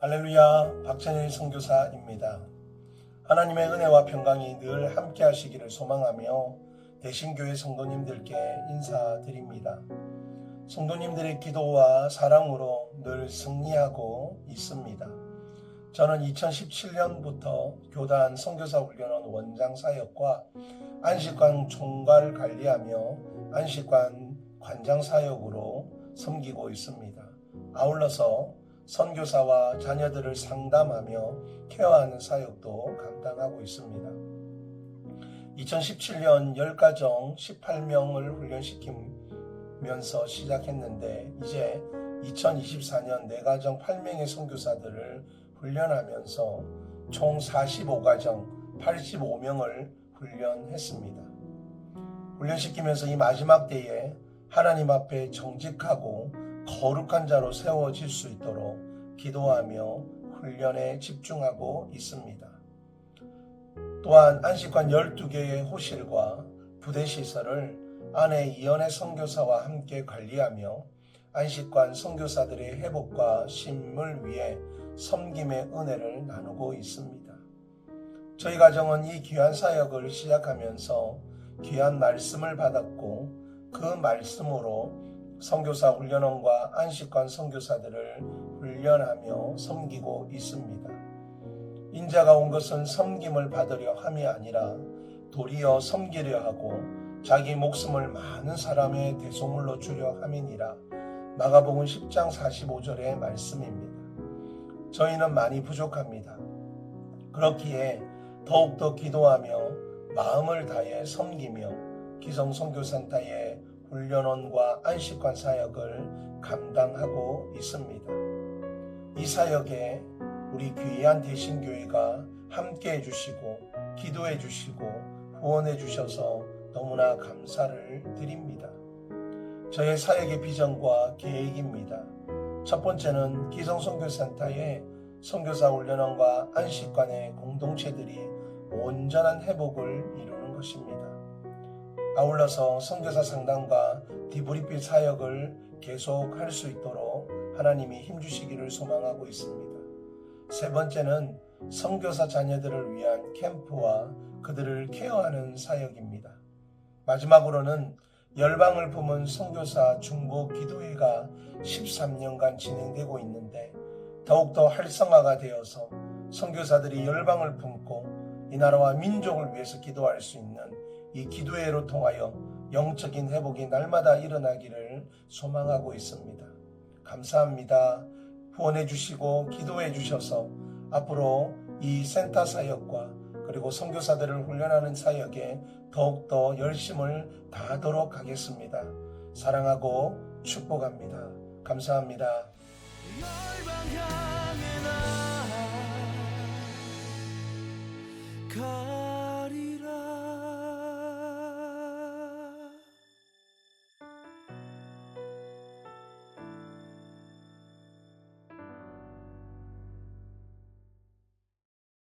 할렐루야 박찬일 선교사입니다. 하나님의 은혜와 평강이 늘 함께 하시기를 소망하며 대신교회 성도님들께 인사드립니다. 성도님들의 기도와 사랑으로 늘 승리하고 있습니다. 저는 2017년부터 교단 선교사 훈련원 원장 사역과 안식관 총괄 관리하며 안식관 관장 사역으로 섬기고 있습니다. 아울러서 선교사와 자녀들을 상담하며 케어하는 사역도 감당하고 있습니다. 2017년 10가정 18명을 훈련시키면서 시작했는데 이제 2024년 4가정 8명의 선교사들을 훈련하면서 총 45가정 85명을 훈련했습니다. 훈련시키면서 이 마지막 때에 하나님 앞에 정직하고 거룩한 자로 세워질 수 있도록 기도하며 훈련에 집중하고 있습니다. 또한 안식관 12개의 호실과 부대 시설을 아내 이연의 선교사와 함께 관리하며 안식관 선교사들의 회복과 심을 위해 섬김의 은혜를 나누고 있습니다. 저희 가정은 이 귀한 사역을 시작하면서 귀한 말씀을 받았고 그 말씀으로 선교사 훈련원과 안식관 선교사들을 훈련하며 섬기고 있습니다. 인자가 온 것은 섬김을 받으려 함이 아니라 도리어 섬기려 하고 자기 목숨을 많은 사람의 대소물로 주려 함이니라. 마가복음 10장 45절의 말씀입니다. 저희는 많이 부족합니다. 그렇기에 더욱더 기도하며 마음을 다해 섬기며 기성 선교산타의 훈련원과 안식관 사역을 감당하고 있습니다. 이 사역에 우리 귀한 대신교회가 함께 해주시고 기도해 주시고 후원해 주셔서 너무나 감사를 드립니다. 저의 사역의 비전과 계획입니다. 첫 번째는 기성선교센터의 선교사 훈련원과 안식관의 공동체들이 온전한 회복을 이루는 것입니다. 아울러서 선교사 상담과 디브리필 사역을 계속할 수 있도록 하나님이 힘주시기를 소망하고 있습니다. 세 번째는 선교사 자녀들을 위한 캠프와 그들을 케어하는 사역입니다. 마지막으로는 열방을 품은 선교사 중보 기도회가 13년간 진행되고 있는데 더욱더 활성화가 되어서 선교사들이 열방을 품고 이 나라와 민족을 위해서 기도할 수 있는 이 기도회로 통하여 영적인 회복이 날마다 일어나기를 소망하고 있습니다. 감사합니다. 후원해 주시고 기도해 주셔서 앞으로 이 센터 사역과 그리고 선교사들을 훈련하는 사역에 더욱더 열심을 다하도록 하겠습니다. 사랑하고 축복합니다. 감사합니다. 나아가